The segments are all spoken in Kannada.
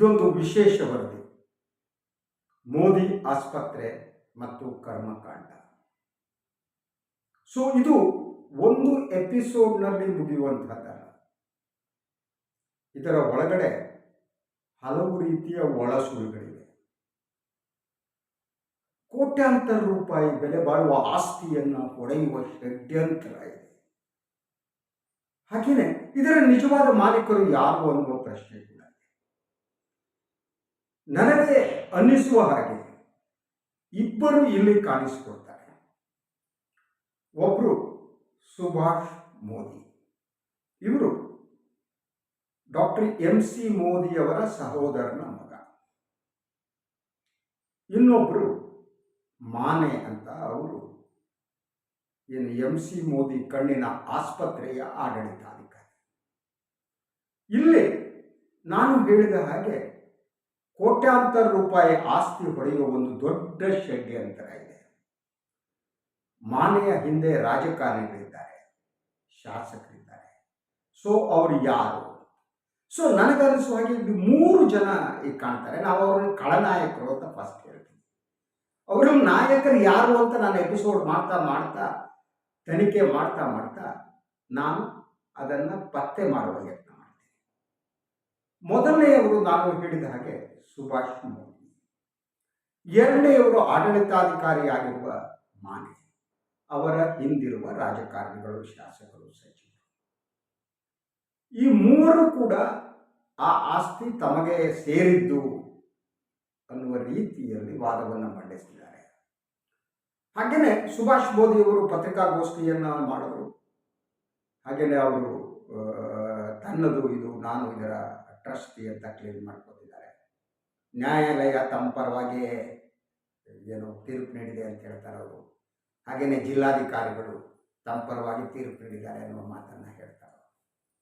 ಇದೊಂದು ವಿಶೇಷ ವರದಿ. ಮೋದಿ ಆಸ್ಪತ್ರೆ ಮತ್ತು ಕರ್ಮಕಾಂಡ. ಸೊ ಇದು ಒಂದು ಎಪಿಸೋಡ್ನಲ್ಲಿ ಮುಗಿಯುವಂತಹದ್ದಲ್ಲ ಇದರ ಒಳಗಡೆ ಹಲವು ರೀತಿಯ ಒಳಸುಳುಗಳಿವೆ ಕೋಟ್ಯಾಂತರ ರೂಪಾಯಿ ಬೆಲೆ ಬಾಳುವ ಆಸ್ತಿಯನ್ನು ಹೊಡೆಯುವ ಷಡ್ಯಂತರ ಇದೆ. ಹಾಗೆಯೇ ಇದರ ನಿಜವಾದ ಮಾಲೀಕರು ಯಾರು ಅನ್ನುವ ಪ್ರಶ್ನೆ. ನನಗೆ ಅನ್ನಿಸುವ ಹಾಗೆ ಇಬ್ಬರು ಇಲ್ಲಿ ಕಾಣಿಸಿಕೊಳ್ತಾರೆ. ಒಬ್ಬರು ಸುಭಾಷ್ ಮೋದಿ. ಇವರು ಡಾಕ್ಟರ್ ಎಂ ಸಿ ಮೋದಿಯವರ ಸಹೋದರನ ಮಗ. ಇನ್ನೊಬ್ಬರು ಮಾನೆ ಅಂತ ಅವರು ಏನು ಎಂ ಸಿ ಮೋದಿ ಕಣ್ಣಿನ ಆಸ್ಪತ್ರೆಯ ಆಡಳಿತಾಧಿಕಾರಿ. ಇಲ್ಲಿ ನಾನು ಹೇಳಿದ ಹಾಗೆ ಕೋಟ್ಯಾಂತರ ರೂಪಾಯಿ ಆಸ್ತಿ ಹೊಡೆಯುವ ಒಂದು ದೊಡ್ಡ ಷಡ್ಯಂತರ ಇದೆ. ಮಾನೆಯ ಹಿಂದೆ ರಾಜಕಾರಣಿಗಳಿದ್ದಾರೆ, ಶಾಸಕರಿದ್ದಾರೆ. ಸೊ ಅವರು ಯಾರು? ಸೊ ನನಗನ್ನಿಸುವ ಹಾಗೆ ಇಲ್ಲಿ ಮೂರು ಜನ ಈಗ ಕಾಣ್ತಾರೆ. ನಾವು ಅವ್ರನ್ನ ಕಳನಾಯಕರು ಅಂತ ಫಸ್ಟ್ ಹೇಳ್ತೀವಿ ಅವರು ನಾಯಕರು ಯಾರು ಅಂತ ನಾನು ಎಪಿಸೋಡ್ ಮಾಡ್ತಾ ಮಾಡ್ತಾ, ತನಿಖೆ ಮಾಡ್ತಾ ಮಾಡ್ತಾ, ನಾನು ಅದನ್ನು ಪತ್ತೆ ಮಾಡುವ ಯತ್ನ ಮಾಡ್ತೀನಿ. ಮೊದಲನೆಯವರು ನಾನು ಹೇಳಿದ ಹಾಗೆ ಸುಭಾಷ್ ಮೋದಿ. ಎರಡನೆಯವರು ಆಡಳಿತಾಧಿಕಾರಿಯಾಗಿರುವ ಮಾನೆ ಅವರ ಹಿಂದಿರುವ ರಾಜಕಾರಣಿಗಳು, ಶಾಸಕರು, ಸಚಿವರು. ಈ ಮೂವರು ಕೂಡ ಆ ಆಸ್ತಿ ತಮಗೆ ಸೇರಿದ್ದು ಅನ್ನುವ ರೀತಿಯಲ್ಲಿ ವಾದವನ್ನು ಮಂಡಿಸಿದ್ದಾರೆ ಹಾಗೆಯೇ ಸುಭಾಷ್ ಮೋದಿಯವರು ಪತ್ರಿಕಾಗೋಷ್ಠಿಯನ್ನು ಮಾಡಿದ್ರು. ಹಾಗೆಯೇ ಅವರು ತನ್ನದು ಇದು, ನಾನು ಇದರ ಟ್ರಸ್ಟಿ ಅಂತ ಕ್ಲೇಮ್ ಮಾಡ್ಕೊತಿದ್ದಾರೆ ನ್ಯಾಯಾಲಯ ತಮ್ಮ ಪರವಾಗಿ ಏನು ತೀರ್ಪು ನೀಡಿದೆ ಅಂತ ಹೇಳ್ತಾರೆ ಅವರು. ಹಾಗೆಯೇ ಜಿಲ್ಲಾಧಿಕಾರಿಗಳು ತಮ್ಮ ಪರವಾಗಿ ತೀರ್ಪು ನೀಡಿದ್ದಾರೆ ಅನ್ನುವ ಮಾತನ್ನು ಹೇಳ್ತಾರೆ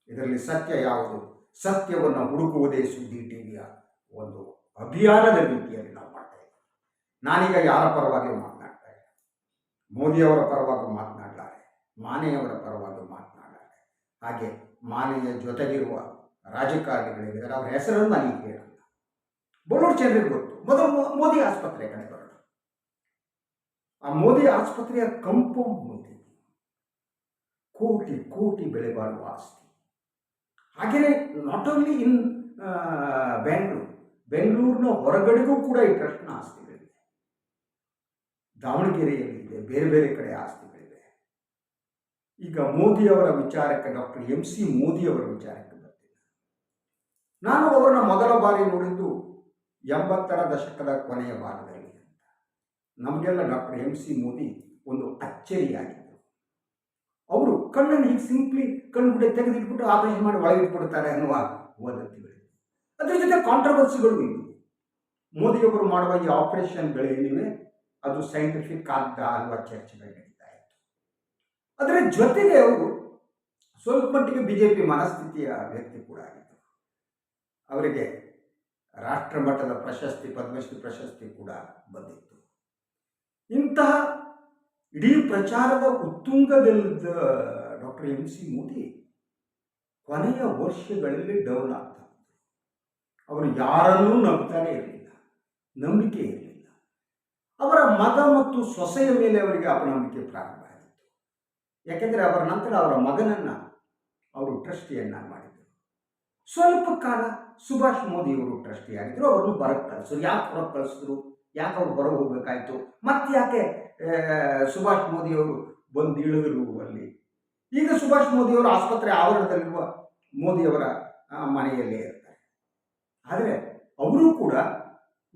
ಇದರಲ್ಲಿ ಸತ್ಯ ಯಾವುದು? ಸತ್ಯವನ್ನು ಹುಡುಕುವುದೇ ಸುದ್ದಿ ಟಿವಿಯ ಒಂದು ಅಭಿಯಾನದ ರೀತಿಯಲ್ಲಿ ನಾವು ಮಾಡ್ತಾ ಇದ್ದೀವಿ. ನಾನೀಗ ಯಾರ ಪರವಾಗಿ ಮಾತನಾಡ್ತಾ ಇಲ್ಲ. ಮೋದಿಯವರ ಪರವಾಗಿ ಮಾತನಾಡಲಾರೆ. ಮಾನೆಯವರ ಪರವಾಗಿ ಮಾತನಾಡಲಾರೆ. ಹಾಗೆ ಮಾನೆಯ ಜೊತೆಗಿರುವ ರಾಜಕಾರಣಿಗಳಿದ್ದಾರೆ. ಅವರ ಹೆಸರನ್ನು ನಾನು ಹೇಳಲ್ಲ ಬಳ್ಳೂರು ಜನರಿಗೆ ಗೊತ್ತು. ಮೊದಲು ಮೋದಿ ಆಸ್ಪತ್ರೆ ಕಡೆ ಬರೋಣ ಆ ಮೋದಿ ಆಸ್ಪತ್ರೆಯ ಕಂಪೌಂಡ್ ಮುಂದೆ ಕೋಟಿ ಕೋಟಿ ಬೆಲೆ ಬಾಳುವ ಆಸ್ತಿ. ಹಾಗೆಯೇ ನಾಟ್ ಓನ್ಲಿ ಇನ್ ಬೆಂಗಳೂರು ಬೆಂಗಳೂರಿನ ಹೊರಗಡೆಗೂ ಕೂಡ ಈ ಟ್ರಸ್ಟ್ನ ಆಸ್ತಿಗಳಿವೆ. ದಾವಣಗೆರೆಯಲ್ಲಿ ಇದೆ ಬೇರೆ ಬೇರೆ ಕಡೆ ಆಸ್ತಿಗಳಿವೆ. ಈಗ ಮೋದಿಯವರ ವಿಚಾರಕ್ಕೆ ಡಾಕ್ಟರ್ ಎಂ ಸಿ ಮೋದಿಯವರ ವಿಚಾರಕ್ಕೆ ಬರ್ತೀನಿ. ನಾನು ಅವರನ್ನ ಮೊದಲ ಬಾರಿ ನೋಡಿದ್ದು ಎಂಬತ್ತರ ದಶಕದ ಕೊನೆಯ ಭಾಗದಲ್ಲಿ ಅಂತ. ನಮಗೆಲ್ಲ ಡಾಕ್ಟರ್ ಎಂ ಸಿ ಮೋದಿ ಒಂದು ಅಚ್ಚರಿಯಾಗಿದ್ದರು. ಅವರು ಕಣ್ಣನ್ನು ಹೀಗೆ ಸಿಂಪ್ಲಿ ಕಣ್ಣುಗುಡೆ ತೆಗೆದಿಟ್ಬಿಟ್ಟು ಆಪರೇಷನ್ ಮಾಡಿ ಒಳಗಿಟ್ಬಿಡ್ತಾರೆ ಅನ್ನುವ ವದಂತಿಗಳಿವೆ ಅದರ ಜೊತೆ ಕಾಂಟ್ರವರ್ಸಿಗಳು ಇವೆ ಮೋದಿಯವರು ಮಾಡುವ ಈ ಆಪರೇಷನ್ಗಳೇನಿವೆ ಅದು ಸೈಂಟಿಫಿಕ್ ಆದ ಅನ್ನುವ ಚರ್ಚೆಗಳು ನಡೀತಾ ಇತ್ತು. ಅದರ ಜೊತೆಗೆ ಅವರು ಸ್ವಲ್ಪ ಮಟ್ಟಿಗೆ ಬಿ ಜೆ ಪಿ ಮನಸ್ಥಿತಿಯ ವ್ಯಕ್ತಿ ಕೂಡ ಆಗಿದ್ದರು. ಅವರಿಗೆ ರಾಷ್ಟ್ರ ಮಟ್ಟದ ಪ್ರಶಸ್ತಿ, ಪದ್ಮಶ್ರೀ ಪ್ರಶಸ್ತಿ ಕೂಡ ಬಂದಿತ್ತು. ಇಂತಹ ಇಡೀ ಪ್ರಚಾರದ ಉತ್ತುಂಗದಲ್ಲಿದ್ದ ಡಾಕ್ಟರ್ ಎಂ ಸಿ ಮೋದಿ ಕೊನೆಯ ವರ್ಷಗಳಲ್ಲಿ ಡೌನ್ ಆಗ್ತಾ. ಅವರು ಯಾರನ್ನೂ ನಂಬ್ತಾನೆ ಇರಲಿಲ್ಲ, ನಂಬಿಕೆ ಇರಲಿಲ್ಲ. ಅವರ ಮಗ ಮತ್ತು ಸೊಸೆಯ ಮೇಲೆ ಅವರಿಗೆ ಅಪನಂಬಿಕೆ ಪ್ರಾರಂಭ ಆಯಿತು ಯಾಕೆಂದರೆ ಅವರ ನಂತರ ಅವರ ಮಗನನ್ನು ಅವರು ಟ್ರಸ್ಟಿಯನ್ನ ಮಾಡಿದರು ಸ್ವಲ್ಪ ಕಾಲ ಸುಭಾಷ್ ಮೋದಿ ಅವರು ಟ್ರಸ್ಟಿ ಆಗಿದ್ರು ಅವರು ಬರಕ್ಕೆ ಕಳಿಸಿದ್ರು. ಯಾಕೆ ಹೊರಗೆ ಕಳಿಸಿದ್ರು? ಯಾಕೆ ಅವ್ರು ಹೊರಗೆ ಹೋಗ್ಬೇಕಾಯ್ತು? ಮತ್ತೆ ಯಾಕೆ ಸುಭಾಷ್ ಮೋದಿಯವರು ಬಂದು ಇಳಿದ್ರು ಅಲ್ಲಿ ಈಗ ಸುಭಾಷ್ ಮೋದಿಯವರು ಆಸ್ಪತ್ರೆ ಆವರಣದಲ್ಲಿರುವ ಮೋದಿಯವರ ಮನೆಯಲ್ಲೇ ಇರ್ತಾರೆ. ಆದರೆ ಅವರು ಕೂಡ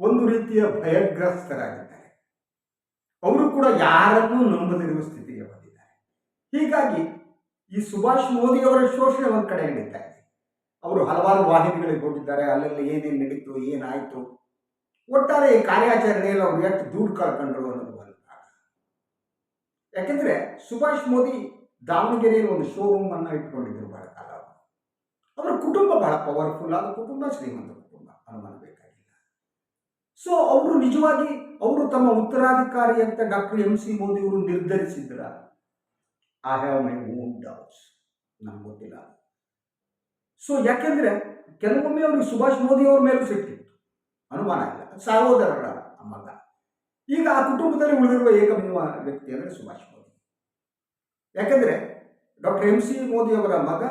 ಒಂದು ರೀತಿಯ ಭಯಗ್ರಸ್ತರಾಗಿದ್ದಾರೆ. ಅವರು ಕೂಡ ಯಾರನ್ನೂ ನಂಬದಿರುವ ಸ್ಥಿತಿಗೆ ಬಂದಿದ್ದಾರೆ. ಹೀಗಾಗಿ ಈ ಸುಭಾಷ್ ಮೋದಿಯವರ ಶೋಷಣೆ ಒಂದು ಕಡೆ ನಡೀತಾ ಇದೆ. ಅವರು ಹಲವಾರು ವಾಹಿನಿಗಳಿಗೆ ಹೋಗಿದ್ದಾರೆ. ಅಲ್ಲೆಲ್ಲಿ ಏನೇನು ನಡೀತು, ಏನಾಯಿತು? ಒಟ್ಟಾರೆ ಈ ಕಾರ್ಯಾಚರಣೆಯಲ್ಲಿ ಅವ್ರು ಎಷ್ಟು ದುಡ್ಡು ಕಳ್ಕೊಂಡ್ರು ಅನ್ನೋದು ಬಂದ ಯಾಕೆಂದರೆ ಸುಭಾಷ್ ಮೋದಿ ದಾವಣಗೆರೆಯಲ್ಲಿ ಒಂದು ಶೋರೂಮ್ ಅನ್ನ ಇಟ್ಕೊಂಡಿದ್ರು ಬಹಳ ಕಾಲ. ಅವರ ಕುಟುಂಬ ಬಹಳ ಪವರ್ಫುಲ್ ಆದ ಕುಟುಂಬ ಶ್ರೀಮಂತ ಕುಟುಂಬ ಅನುಮಾನ ಬೇಕಾಗಿಲ್ಲ ಸೊ ಅವರು ನಿಜವಾಗಿ ಅವರು ತಮ್ಮ ಉತ್ತರಾಧಿಕಾರಿ ಅಂತ ಡಾಕ್ಟರ್ ಎಂ ಸಿ ಮೋದಿ ಅವರು ನಿರ್ಧರಿಸಿದ್ರ? I have my own doubts ನಮ್ಗೆ ಗೊತ್ತಿಲ್ಲ. ಸೊ ಯಾಕೆಂದ್ರೆ ಕೆಲವೊಮ್ಮೆ ಅವ್ರಿಗೆ ಸುಭಾಷ್ ಮೋದಿ ಅವ್ರ ಮೇಲೂ ಸಿಕ್ಕಿತ್ತು ಅನುಮಾನ ಇಲ್ಲ. ಸಹೋದರರ ಮಗ ಈಗ ಆ ಕುಟುಂಬದಲ್ಲಿ ಉಳಿದಿರುವ ಏಕಮೇವ ವ್ಯಕ್ತಿ ಅಂದರೆ ಸುಭಾಷ್ ಮೋದಿ. ಯಾಕೆಂದ್ರೆ ಡಾಕ್ಟರ್ ಎಂ ಸಿ ಮೋದಿ ಅವರ ಮಗ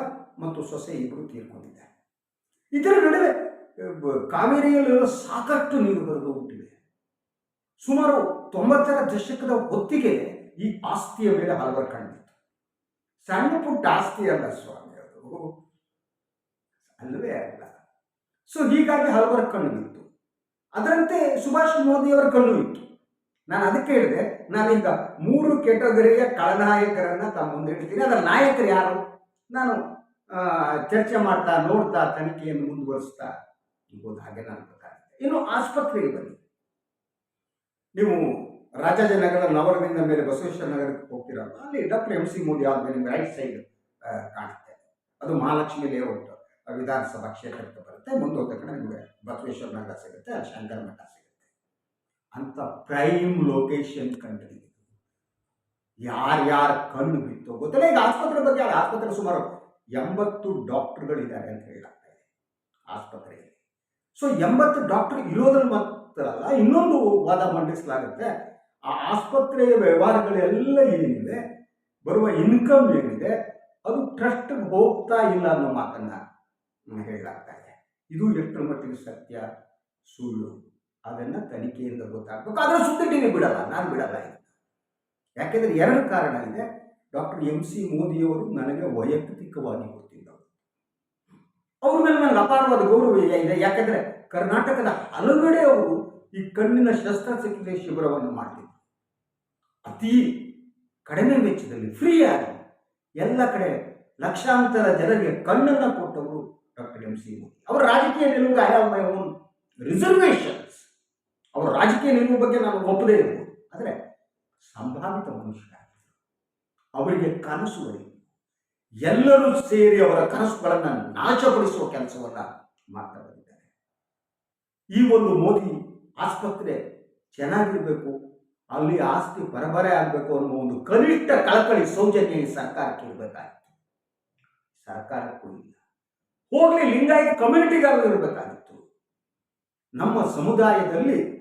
ಮತ್ತು ಸೊಸೆ ಇಬ್ಬರು ತೀರ್ಕೊಂಡಿದ್ದಾರೆ. ಇದರ ನಡುವೆ ಕಾವೇರಿಯಲ್ಲಿರುವ ಕಾವೇರಿಯಲ್ಲಿರೋ ಸಾಕಷ್ಟು ನೀರು ಬರೆದು ಹುಟ್ಟಿದೆ ಸುಮಾರು ತೊಂಬತ್ತರ ದಶಕದ ಹೊತ್ತಿಗೆ ಈ ಆಸ್ತಿಯ ಮೇಲೆ ಹಲವರು ಕಂಡಿತ್ತು ಸಣ್ಣ ಪುಟ್ಟ ಆಸ್ತಿ ಅಲ್ಲ ಸ್ವಾಮಿ ಅದು. ಅಲ್ಲವೇ ಅಲ್ಲ. ಸೊ ಹೀಗಾಗಿ ಹಲವರ ಕಣ್ಣು ಇತ್ತು ಅದರಂತೆ ಸುಭಾಷ್ ಮೋದಿಯವರ ಕಣ್ಣು ಇತ್ತು ನಾನು ಅದಕ್ಕೆ ಹೇಳಿದೆ, ನಾನೀಗ ಮೂರು ಕೆಟಗರಿಯ ಕಳನಾಯಕರನ್ನು ತಮ್ಮ ಮುಂದೆ ಇಡ್ತೀನಿ ಅದರ ನಾಯಕರು ಯಾರು? ನಾನು ಚರ್ಚೆ ಮಾಡ್ತಾ, ನೋಡ್ತಾ, ತನಿಖೆಯನ್ನು ಮುಂದುವರಿಸ್ತಾ ಇರ್ಬೋದು ಹಾಗೆ ನಾನು ಗೊತ್ತಾಗುತ್ತೆ ಇನ್ನು ಆಸ್ಪತ್ರೆಗೆ ಬನ್ನಿ. ನೀವು ರಾಜಾಜಿನಗರ ನವರದಿಂದ ಮೇಲೆ ಬಸವೇಶ್ವರ ನಗರಕ್ಕೆ ಹೋಗ್ತೀರಲ್ಲ ಅಲ್ಲಿ ಡಾಕ್ಟರ್ ಎಂ ಸಿ ಮೋದಿ ಆದ್ಮೇಲೆ ನಿಮ್ಗೆ ರೈಟ್ ಸೈಡ್ ಕಾಣುತ್ತೆ. ಅದು ಮಹಾಲಕ್ಷ್ಮಿ ಲೇಔಟ್ ವಿಧಾನಸಭಾ ಕ್ಷೇತ್ರಕ್ಕೆ ಬರುತ್ತೆ ಮುಂದೆ ಕಡೆ ನಿಮಗೆ ಬಸವೇಶ್ವರ ನಗರ ಸಿಗುತ್ತೆ, ಅಲ್ಲಿ ಶಂಕರ ಮಠ ಸಿಗುತ್ತೆ. ಅಂತ ಪ್ರೈಮ್ ಲೊಕೇಶನ್ ಕಂಡ್ರಿ ಯಾರ್ಯಾರ ಕಣ್ಣು ಬಿತ್ತು ಗೊತ್ತಿಲ್ಲ, ಈಗ ಆಸ್ಪತ್ರೆ ಬಗ್ಗೆ ಆಸ್ಪತ್ರೆ ಸುಮಾರು ಎಂಬತ್ತು ಡಾಕ್ಟರ್ಗಳಿದ್ದಾರೆ ಅಂತ ಹೇಳ್ತಾರೆ ಇದೆ ಆಸ್ಪತ್ರೆಯಲ್ಲಿ. ಸೊ ಎಂಬತ್ತು ಡಾಕ್ಟರ್ ಇರೋದ್ರಲ್ಲಿ ಮಾತ್ರ ಅಲ್ಲ, ಇನ್ನೊಂದು ವಾದ ಮಂಡಿಸಲಾಗುತ್ತೆ. ಆ ಆಸ್ಪತ್ರೆಯ ವ್ಯವಹಾರಗಳೆಲ್ಲ ಏನಿದೆ ಬರುವ ಇನ್ಕಮ್ ಏನಿದೆ, ಅದು ಟ್ರಸ್ಟ್ಗೆ ಹೋಗ್ತಾ ಇಲ್ಲ ಅನ್ನೋ ಮಾತನ್ನ ಹೇಳಲಾಗ್ತಾ ಇದೆ. ಇದು ಎಷ್ಟರ ಮಟ್ಟಿಗೆ ಸತ್ಯ? ಸುಳ್ಳು. ಅದನ್ನ ತನಿಖೆಯಿಂದ ಗೊತ್ತಾಗಬೇಕು. ಅದರ ಸುದ್ದಿ ಬಿಡಲ್ಲ. ನಾನು ಬಿಡಲ್ಲ ಯಾಕೆಂದ್ರೆ ಎರಡು ಕಾರಣ ಇದೆ. ಡಾಕ್ಟರ್ ಎಂ ಸಿ ಮೋದಿಯವರು ನನಗೆ ವೈಯಕ್ತಿಕವಾಗಿ ಗೊತ್ತಿದ್ದವರು ಅವ್ರ ಮೇಲೆ ನನ್ನ ಅಪಾರವಾದ ಗೌರವ ಇದೆ. ಯಾಕೆಂದ್ರೆ ಕರ್ನಾಟಕದ ಹಲವೆಡೆ ಅವರು ಈ ಕಣ್ಣಿನ ಶಸ್ತ್ರಚಿಕಿತ್ಸೆ ಶಿಬಿರವನ್ನು ಮಾಡ್ತಿದ್ರು. ಅತಿ ಕಡಿಮೆ ವೆಚ್ಚದಲ್ಲಿ ಫ್ರೀಯಾಗಿ ಎಲ್ಲ ಕಡೆ ಲಕ್ಷಾಂತರ ಜನರಿಗೆ ಕಣ್ಣನ್ನು ಡಾಕ್ಟರ್ ಎಂ ಸಿ ಅವರ ರಾಜಕೀಯ ನಿಲುವು I have my own reservations ಅವರ ರಾಜಕೀಯ ನಿಲುವು ಬಗ್ಗೆ ನಾನು ಒಪ್ಪದೇ ಇರ್ಬೋದು. ಆದರೆ ಸಂಭಾವಿತ ಮನುಷ್ಯ ಅವರಿಗೆ ಕನಸು ಬರೀ ಎಲ್ಲರೂ ಸೇರಿ ಅವರ ಕನಸುಗಳನ್ನು ನಾಶಪಡಿಸುವ ಕೆಲಸವನ್ನು ಮಾಡ್ತಾ ಬಂದಿದ್ದಾರೆ. ಈ ಒಂದು ಮೋದಿ ಆಸ್ಪತ್ರೆ ಚೆನ್ನಾಗಿರಬೇಕು, ಅಲ್ಲಿ ಆಸ್ತಿ ಬರಬರೆ ಆಗಬೇಕು ಅನ್ನೋ ಒಂದು ಕನಿಷ್ಠ ಕಳಕಳಿ ಸೌಜನ್ಯ ಈ ಸರ್ಕಾರಕ್ಕೆ ಇರಬೇಕಾಗಿತ್ತು. ಸರ್ಕಾರಕ್ಕೂ ಇಲ್ಲ. ಹೋಗ್ಲಿ ಲಿಂಗಾಯತ್ ಕಮ್ಯುನಿಟಿಗಾರರು ಇರಬೇಕಾಗಿತ್ತು. ನಮ್ಮ ಸಮುದಾಯದಲ್ಲಿ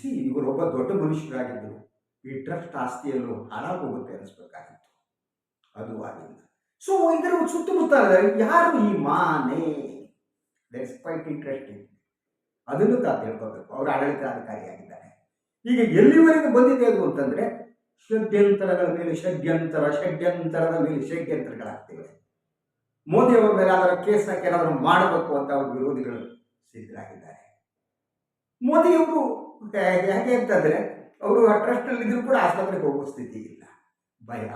ಸಿ ಇವರೊಬ್ಬ ದೊಡ್ಡ ಮನುಷ್ಯರಾಗಿದ್ದರು. ಈ ಟ್ರಸ್ಟ್ ಆಸ್ತಿಯಲ್ಲೂ ಹಾಳಾಗೋಗುತ್ತೆ ಅನಿಸ್ಬೇಕಾಗಿತ್ತು ಅದು ಆಗಿಲ್ಲ. ಸೊ ಇದರ ಸುತ್ತಮುತ್ತ ಯಾರು ಈ ಮಾನೆ? ಕ್ವೈಟ್ ಇಂಟ್ರೆಸ್ಟಿಂಗ್ ಅದನ್ನು ತಾವು ತಿಳ್ಕೋಬೇಕು. ಅವರು ಆಡಳಿತಾಧಿಕಾರಿಯಾಗಿದ್ದಾರೆ. ಈಗ ಎಲ್ಲಿವರೆಗೂ ಬಂದಿದೆ ಅದು ಅಂತಂದ್ರೆ, ಷಡ್ಯಂತರಗಳ ಮೇಲೆ ಷಡ್ಯಂತರ, ಷಡ್ಯಂತರದ ಮೇಲೆ ಷಡ್ಯಂತರಗಳಾಗ್ತಿವೆ. ಮೋದಿ ಅವರ ಮೇಲೆ ಅದರ ಕೇಸ್ ಏನಾದರೂ ಮಾಡಬೇಕು ಅಂತ ಅವರು ವಿರೋಧಿಗಳು ಸಿದ್ಧರಾಗಿದ್ದಾರೆ. ಮೋದಿಯವರು ಹೇಗೆ ಅಂತಂದ್ರೆ ಅವರು ಆ ಟ್ರಸ್ಟಲ್ಲಿ ಕೂಡ ಆಸ್ಪತ್ರೆಗೆ ಹೋಗುವ ಸ್ಥಿತಿ ಇಲ್ಲ. ಭಯ.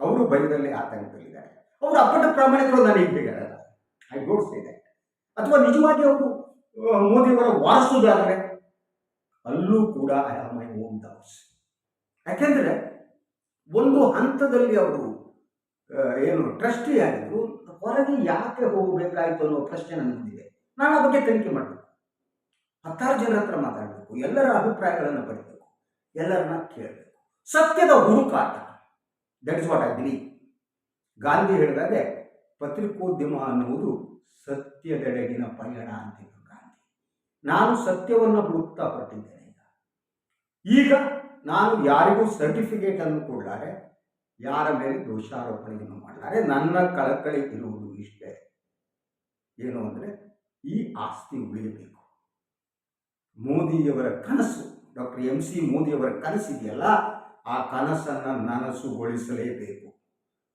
ಅವರು ಭಯದಲ್ಲಿ ಆತಂಕದಲ್ಲಿದ್ದಾರೆ. ಅವರು ಅಪ್ಪಟ ಪ್ರಾಮಾಣಿಕರು ನಾನು ಹೇಳಲ್ಲ ಐ ಡೋಂಟ್ ಸೇ ದಟ್ ಅಥವಾ ನಿಜವಾಗಿ ಅವರು ಮೋದಿಯವರ ವಾಸುದಾದರೆ ಅಲ್ಲೂ ಕೂಡ I have my own doubts ಯಾಕೆಂದರೆ ಒಂದು ಹಂತದಲ್ಲಿ ಅವರು ಏನು ಟ್ರಸ್ಟಿ ಆಗಿದ್ರು ಹೊರಗೆ ಯಾಕೆ ಹೋಗಬೇಕಾಯ್ತು ಅನ್ನೋ ಪ್ರಶ್ನೆ ನನ್ನ ಮುಂದಿದೆ. ನಾನು ಅದಕ್ಕೆ ತನಿಖೆ ಮಾಡಬೇಕು. ಹತ್ತಾರು ಜನರ ಹತ್ರ ಮಾತಾಡಬೇಕು. ಎಲ್ಲರ ಅಭಿಪ್ರಾಯಗಳನ್ನು ಪಡಿಬೇಕು. ಎಲ್ಲರನ್ನ ಕೇಳಬೇಕು. ಸತ್ಯದ ಹುಡುಕಾಟ. That is what I believe Gandhi ಹೇಳಿದಾಗೆ ಪತ್ರಿಕೋದ್ಯಮ ಅನ್ನುವುದು ಸತ್ಯದೆಡೆಗಿನ ಪಯಣ ಅಂತಿದ್ರು ಗಾಂಧಿ. ನಾನು ಸತ್ಯವನ್ನು ಹುಡುಕ್ತಾ ಹೊರಟಿದ್ದೇನೆ ಈಗ. ಈಗ ನಾನು ಯಾರಿಗೂ ಸರ್ಟಿಫಿಕೇಟ್ ಅನ್ನು ಕೊಡಲಾರೆ ಯಾರ ಮೇಲೆ ದೋಷಾರೋಪಣೆಯನ್ನು ಮಾಡಿದ್ದಾರೆ? ನನ್ನ ಕಳಕಳಿ ಇರುವುದು ಇಷ್ಟೇ. ಏನು ಅಂದರೆ ಈ ಆಸ್ತಿ ಉಳಿಯಬೇಕು. ಮೋದಿಯವರ ಕನಸು, ಡಾಕ್ಟರ್ ಎಂ ಸಿ ಮೋದಿಯವರ ಕನಸಿದೆಯಲ್ಲ, ಆ ಕನಸನ್ನು ನನಸುಗೊಳಿಸಲೇಬೇಕು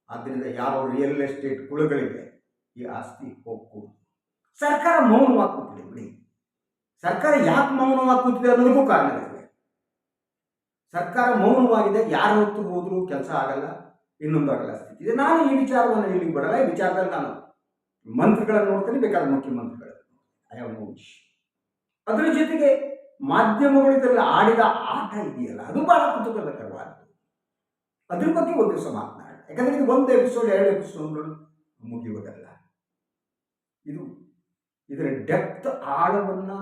ಆದ್ದರಿಂದ ಯಾವ ರಿಯಲ್ ಎಸ್ಟೇಟ್ ಕುಳಗಳಿಗೆ ಈ ಆಸ್ತಿ ಹೋಗ್ಕೂಡುದು ಸರ್ಕಾರ ಮೌನವಾಗಿ ಕೂತಿದೆ ಬಿಡಿ. ಸರ್ಕಾರ ಯಾಕೆ ಮೌನವಾಗಿ ಕೂತಿದೆ ಅನ್ನೋದಕ್ಕೂ ಕಾರಣಗಳಿವೆ ಸರ್ಕಾರ ಮೌನವಾಗಿದೆ, ಯಾರು ಹೊತ್ತು ಹೋದ್ರು ಕೆಲಸ ಆಗಲ್ಲ ಇನ್ನೊಂದು ಆಗಲ್ಲ ಸ್ಥಿತಿ. ಇದೆ ನಾನು ಈ ವಿಚಾರವನ್ನು ಇಲ್ಲಿ ಬಿಡಲ್ಲ ಈ ವಿಚಾರದಲ್ಲಿ ನಾನು ಮಂತ್ರಿಗಳನ್ನು ನೋಡ್ತೀನಿ, ಬೇಕಾದ ಮುಖ್ಯಮಂತ್ರಿಗಳನ್ನು ಐ ಹ್ಯಾವ್ ನೋ ಅದರ ಜೊತೆಗೆ ಮಾಧ್ಯಮಗಳು ಇದರಲ್ಲಿ ಆಡಿದ ಆಟ ಇದೆಯಲ್ಲ, ಅದು ಬಹಳ ಕುತೂಹಲಕರವಾದದ್ದು. ಅದ್ರ ಬಗ್ಗೆ ಒಂದು ದಿವಸ ಮಾತನಾಡ ಯಾಕಂದ್ರೆ ಇದು ಒಂದು ಎಪಿಸೋಡ್ ಎರಡು ಎಪಿಸೋಡ್ಗಳು ಮುಗಿಯುವುದಲ್ಲ. ಇದು ಇದರ ಡೆಪ್ತ್ ಆಳವನ್ನು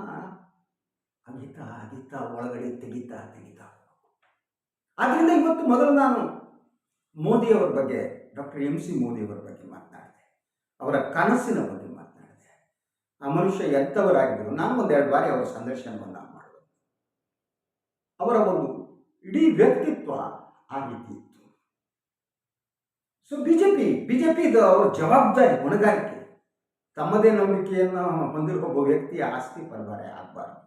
ಅಗಿತಾ ಅಗಿತಾ ಒಳಗಡೆ ತೆಗಿತಾ ತೆಗಿತಾ. ಆದ್ರಿಂದ ಇವತ್ತು ಮೊದಲು ನಾನು ಮೋದಿಯವರ ಬಗ್ಗೆ, ಡಾಕ್ಟರ್ ಎಂ ಸಿ ಮೋದಿಯವರ ಬಗ್ಗೆ ಮಾತನಾಡಿದೆ. ಅವರ ಕನಸಿನ ಬಗ್ಗೆ ಮಾತನಾಡಿದೆ. ಆ ಮನುಷ್ಯ ಎಂಥವರಾಗಿದ್ದರು ನಾನು ಒಂದೆರಡು ಬಾರಿ ಅವರ ಸಂದರ್ಶನವನ್ನು ಮಾಡಿದೆ ಅವರ ಒಂದು ಇಡೀ ವ್ಯಕ್ತಿತ್ವ ಆ ರೀತಿ ಇತ್ತು. So B J P B J P ಇದು ಅವ್ರ ಜವಾಬ್ದಾರಿ, ಹೊಣೆಗಾರಿಕೆ, ತಮ್ಮದೇ ನಂಬಿಕೆಯನ್ನು ಹೊಂದಿರುವ ಒಬ್ಬ ವ್ಯಕ್ತಿಯ ಆಸ್ತಿ ಪರಬಾರೆ ಆಗಬಾರ್ದು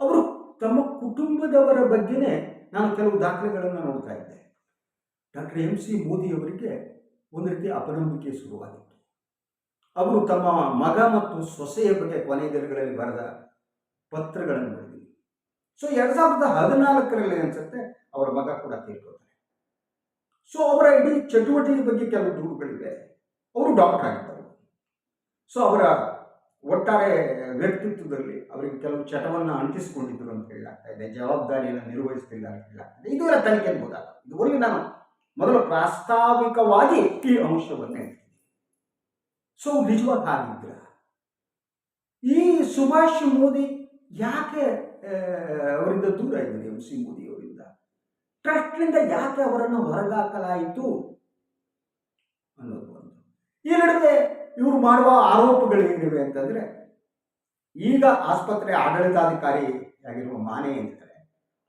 ಅವರು ತಮ್ಮ ಕುಟುಂಬದವರ ಬಗ್ಗೆನೇ ನಾನು ಕೆಲವು ದಾಖಲೆಗಳನ್ನು ನೋಡ್ತಾ ಇದ್ದೆ. ಡಾಕ್ಟರ್ ಎಂ ಸಿ ಮೋದಿಯವರಿಗೆ ಒಂದು ರೀತಿ ಅಪನಂಬಿಕೆ ಶುರುವಾಗಿತ್ತು. ಅವರು ತಮ್ಮ ಮಗ ಮತ್ತು ಸೊಸೆಯ ಬಗ್ಗೆ ಕೊನೆಯ ದಿನಗಳಲ್ಲಿ ಬರೆದ ಪತ್ರಗಳನ್ನು ನೋಡಿದ್ವಿ. ಸೊ ಎರಡು ಸಾವಿರದ ಹದಿನಾಲ್ಕರಲ್ಲಿ ಅನ್ಸುತ್ತೆ ಅವರ ಮಗ ಕೂಡ ತೀರ್ಕೊತಾರೆ ಸೊ ಅವರ ಇಡೀ ಚಟುವಟಿಕೆ ಬಗ್ಗೆ ಕೆಲವು ದೂರುಗಳಿವೆ. ಅವರು ಡಾಕ್ಟರ್ ಆಗಿದ್ದರು. ಸೊ ಅವರ ಒಟ್ಟಾರೆ ವ್ಯಕ್ತಿತ್ವದಲ್ಲಿ ಅವರಿಗೆ ಕೆಲವು ಚಟವನ್ನು ಅಂಟಿಸಿಕೊಂಡಿದ್ದರು ಅಂತ ಹೇಳಲಾಗ್ತಾ ಇದೆ, ಜವಾಬ್ದಾರಿಯನ್ನು ನಿರ್ವಹಿಸ್ತಿಲ್ಲ ಅಂತ ಹೇಳಲಾಗ್ತದೆ ಇದುವರೆಗೆ ತನಿಖೆ ಅನ್ಬೋದಾಗ ಇದುವರೆಗೆ ನಾನು ಮೊದಲು ಪ್ರಾಸ್ತಾವಿಕವಾಗಿ ಈ ಅಂಶವನ್ನೇ ಸೊ ನಿಜವಾಗಿ ಈ ಸುಭಾಷ್ ಮೋದಿ ಯಾಕೆ ಅವರಿಂದ ದೂರ ಇದ್ದಾರೆ, ಎಂ ಸಿ ಮೋದಿ ಅವರಿಂದ? ಟ್ರಸ್ಟ್ನಿಂದ ಯಾಕೆ ಅವರನ್ನು ಹೊರಗಾಕಲಾಯಿತು ಅನ್ನೋದು ಒಂದು. ಈ ನಡುವೆ ಇವರು ಮಾಡುವ ಆರೋಪಗಳು ಏನಿವೆ ಅಂತಂದ್ರೆ, ಈಗ ಆಸ್ಪತ್ರೆ ಆಡಳಿತಾಧಿಕಾರಿ ಆಗಿರುವ ಮಾನೆ ಅಂತಾರೆ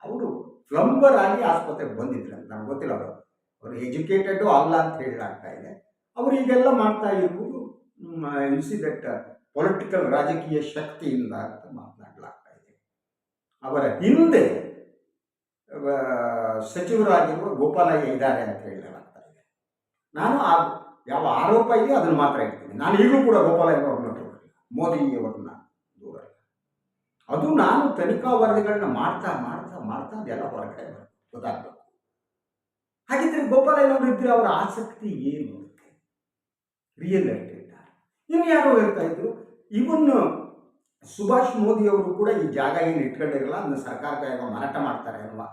ಅವರು ಪ್ಲಂಬರ್ ಆಗಿ ಆಸ್ಪತ್ರೆಗೆ ಬಂದಿದ್ರು ಅಂತ ನನಗೆ ಗೊತ್ತಿಲ್ಲ ಅವರು. ಅವರು ಎಜುಕೇಟೆಡ್ ಅಲ್ಲ ಅಂತ ಹೇಳಲಾಗ್ತಾ ಇದೆ. ಅವರು ಈಗೆಲ್ಲ ಮಾಡ್ತಾ ಇರುವುದು ಇನ್ಸಿಡೆಂಟ್, ಪೊಲಿಟಿಕಲ್ ರಾಜಕೀಯ ಶಕ್ತಿಯಿಂದ ಅಂತ ಮಾತನಾಡಲಾಗ್ತಾ ಇದೆ. ಅವರ ಹಿಂದೆ ಸಚಿವರಾಗಿರುವ ಗೋಪಾಲಯ್ಯ ಇದ್ದಾರೆ ಅಂತ ಹೇಳಲಾಗ್ತಾ ಇದೆ. ನಾನು ಯಾವ ಆರೋಪ ಇದೆಯೋ ಅದನ್ನು ಮಾತ್ರ ನಾನು ಈಗಲೂ ಕೂಡ ಗೋಪಾಲಯ್ಯ ಅವ್ರನ್ನ ಮೋದಿ ಮೋದಿಯವರನ್ನ ದೂರ. ಅದು ನಾನು ತನಿಖಾ ವರದಿಗಳನ್ನ ಮಾಡ್ತಾ ಮಾಡ್ತಾ ಮಾಡ್ತಾ ಅದೆಲ್ಲ ಹೊರಗಡೆ ಗೊತ್ತಾಗಬೇಕು ಹಾಗಿದ್ರೆ ಗೋಪಾಲಯ್ಯನವರು ಇದ್ರೆ ಅವರ ಆಸಕ್ತಿ ಏನು ರಿಯಲ್ ಎಸ್ಟೇಟ್ ಇನ್ನು ಯಾರೋ ಹೇಳ್ತಾ ಇದ್ರು, ಇವನ್ ಸುಭಾಷ್ ಮೋದಿ ಅವರು ಕೂಡ ಈ ಜಾಗ ಏನು ಇಟ್ಕೊಂಡಿರಲ್ಲ, ಅದನ್ನ ಸರ್ಕಾರ ಮಾರಾಟ ಮಾಡ್ತಾರೆ ಅನ್ನುವ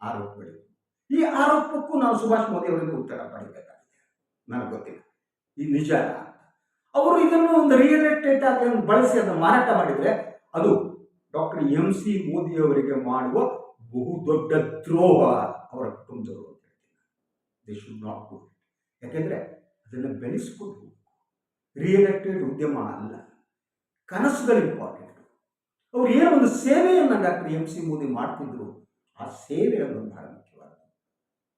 ಆರೋಪಗಳು. ಈ ಆರೋಪಕ್ಕೂ ನಾವು ಸುಭಾಷ್ ಮೋದಿ ಅವರಿಂದ ಉತ್ತರ ಪಡೆಯಬೇಕಾಗಿದೆ ನನಗೆ ಗೊತ್ತಿಲ್ಲ. ಈ ನಿಜ. ಅವರು ಇದನ್ನು ಒಂದು ರಿಯಲ್ ಎಸ್ಟೇಟ್ ಆಗಿ ಬಳಸಿ ಅದನ್ನು ಮಾರಾಟ ಮಾಡಿದರೆ ಅದು ಡಾಕ್ಟರ್ ಎಂ ಸಿ ಮೋದಿ ಅವರಿಗೆ ಮಾಡುವ ಬಹುದೊಡ್ಡ ದ್ರೋಹ ಅವರ ಕುಟುಂಬದವರು ಅಂತ ಹೇಳ್ತೀನಿ. ಶುಡ್ ನಾಟ್ ಡೂ ಯಾಕೆಂದರೆ ಅದನ್ನು ಬೆಳೆಸ್ಕೊಂಡು ರಿಯಲ್ ಎಸ್ಟೇಟ್ ಉದ್ಯಮ ಅಲ್ಲ. ಕನಸುಗಳು ಇಂಪಾರ್ಟೆಂಟ್ ಅವ್ರು ಏನೋ ಒಂದು ಸೇವೆಯನ್ನು ಡಾಕ್ಟರ್ ಎಂ ಸಿ ಮೋದಿ ಮಾಡ್ತಿದ್ರು, ಆ ಸೇವೆ ಅನ್ನೋದು ಬಹಳ ಮುಖ್ಯವಾದದ್ದು.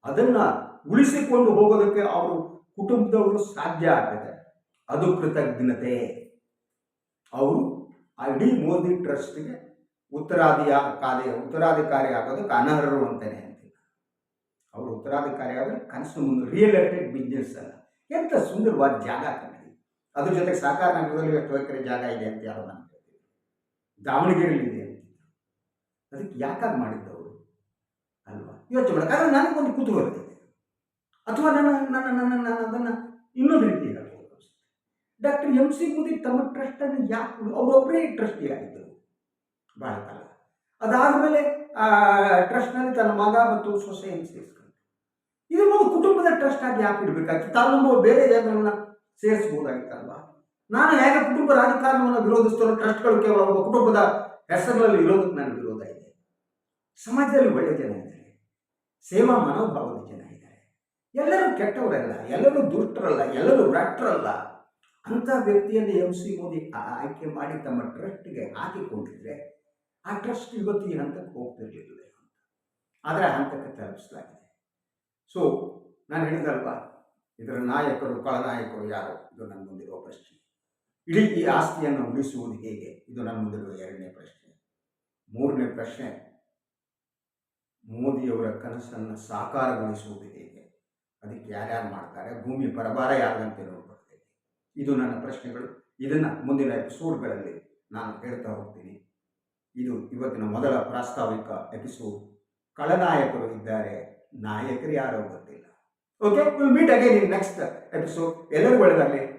ಅದನ್ನು ಉಳಿಸಿಕೊಂಡು ಹೋಗೋದಕ್ಕೆ ಅವರು ಕುಟುಂಬದವರು ಸಾಧ್ಯ ಆಗ್ತದೆ. ಅದು ಕೃತಜ್ಞತೆ. ಅವರು ಆ ಇಡೀ ಮೋದಿ ಟ್ರಸ್ಟ್ಗೆ ಉತ್ತರಾಧಿಯ, ಕಾರ್ಯ, ಉತ್ತರಾಧಿಕಾರಿ ಆಗೋದಕ್ಕೆ ಅನರ್ಹರು ಅಂತಾನೆ ಅಂತಿಲ್ಲ ಅವರು ಉತ್ತರಾಧಿಕಾರಿ ಆದರೆ ಕನಸು ಮುಂದೆ ರಿಯಲ್ ಎಸ್ಟೇಟ್ ಬಿಸ್ನೆಸ್ ಅಲ್ಲ. ಎಂಥ ಸುಂದರವಾದ ಜಾಗ ಕನ್ನಡಿ ಅದ್ರ ಜೊತೆಗೆ ಸಹಕಾರ ನಗರದಲ್ಲಿ ಎಷ್ಟು ಎಕರೆ ಜಾಗ ಇದೆ ಅಂತ ಯಾರು ನಾನು ಕೇಳ್ತೀನಿ ದಾವಣಗೆರೆಯಲ್ಲಿದೆ ಅಂತ. ಅದಕ್ಕೆ ಯಾಕಾಗಿ ಮಾಡಿದ್ದವರು ಅಲ್ವಾ? ಯೋಚನೆ ಮಾಡೋಕ್ಕಾದ್ರೆ ನನಗೊಂದು ಕುತೂಹಲ ಇದೆ. ಅಥವಾ ನನ್ನ ನನ್ನ ನನ್ನ ನಾನು ಅದನ್ನು ಇನ್ನೊಂದು ರೀತಿ ಡಾಕ್ಟರ್ ಎಂ ಸಿ ಮೋದಿ ತಮ್ಮ ಟ್ರಸ್ಟನ್ನು ಯಾಕೆ ಅವರೊಬ್ಬರೇ ಟ್ರಸ್ಟಿ ಆಗಿದ್ದರು ಭಾಳ ಕಾಲ ಅದಾದಮೇಲೆ, ಆ ಟ್ರಸ್ಟ್ನಲ್ಲಿ ತನ್ನ ಮಗ ಮತ್ತು ಸೊಸೆಯನ್ನು ಸೇರಿಸ್ಕೊಂಡು ಇದನ್ನು ಕುಟುಂಬದ ಟ್ರಸ್ಟ್ ಆಗಿ ಯಾಕೆ ಇಡಬೇಕಾಗಿತ್ತು? ತಾನು ಬೇರೆ ಜನರನ್ನ ಸೇರಿಸ್ಬೋದಾಗಿತ್ತಲ್ವಾ? ನಾನು ಹೇಗೆ ಕುಟುಂಬ ರಾಜಕಾರಣವನ್ನು ವಿರೋಧಿಸ್ತಾರೋ ಟ್ರಸ್ಟ್ಗಳು ಕೇವಲ ಒಬ್ಬ ಕುಟುಂಬದ ಹೆಸರುಗಳಲ್ಲಿ ಇರೋದಕ್ಕೆ ನನಗೆ ವಿರೋಧ ಇದೆ. ಸಮಾಜದಲ್ಲಿ ಒಳ್ಳೆ ಜನ ಇದ್ದಾರೆ. ಸೇವಾ ಮನೋಭಾವದ ಜನ ಇದ್ದಾರೆ. ಎಲ್ಲರೂ ಕೆಟ್ಟವರಲ್ಲ, ಎಲ್ಲರೂ ದುಷ್ಟರಲ್ಲ, ಎಲ್ಲರೂ ಭ್ರಷ್ಟರಲ್ಲ ಅಂಥ ವ್ಯಕ್ತಿಯನ್ನು ಎಂ ಸಿ ಮೋದಿ ಆಯ್ಕೆ ಮಾಡಿ ತಮ್ಮ ಟ್ರಸ್ಟ್ಗೆ ಹಾಕಿಕೊಂಡಿದ್ರೆ ಆ ಟ್ರಸ್ಟ್ ಇವತ್ತು ಈ ಹಂತಕ್ಕೆ ಆದರೆ ಹಂತಕ್ಕೆ ತಲುಪಿಸಲಾಗಿದೆ. ಸೊ ನಾನು ಹೇಳಿದಲ್ವಾ, ಇದರ ನಾಯಕರು ಕಳನಾಯಕರು ಯಾರು? ಇದು ನನ್ನ ಮುಂದಿರುವ ಪ್ರಶ್ನೆ. ಇಡೀ ಈ ಆಸ್ತಿಯನ್ನು ಉಳಿಸುವುದು ಹೇಗೆ? ಇದು ನನ್ನ ಮುಂದಿರುವ ಎರಡನೇ ಪ್ರಶ್ನೆ. ಮೂರನೇ ಪ್ರಶ್ನೆ, ಮೋದಿಯವರ ಕನಸನ್ನು ಸಾಕಾರಗೊಳಿಸುವುದು ಹೇಗೆ? ಅದಕ್ಕೆ ಯಾರ್ಯಾರು ಮಾಡ್ತಾರೆ? ಭೂಮಿ ಪರಭಾರ ಯಾರದಂತೆ ನೋಡ್ಕೊಳ್ತೇವೆ ಇದು ನನ್ನ ಪ್ರಶ್ನೆಗಳು. ಇದನ್ನು ಮುಂದಿನ ಎಪಿಸೋಡ್ಗಳಲ್ಲಿ ನಾನು ಹೇಳ್ತಾ ಹೋಗ್ತೀನಿ. ಇದು ಇವತ್ತಿನ ಮೊದಲ ಪ್ರಾಸ್ತಾವಿಕ ಎಪಿಸೋಡ್ ಕಳನಾಯಕರು ಇದ್ದಾರೆ. ನಾಯಕರು ಯಾರೋ ಗೊತ್ತಿಲ್ಲ. Okay will meet again in next episode ಎಲ್ಲರೂ ಒಳ್ಳೆದಾಗಲಿ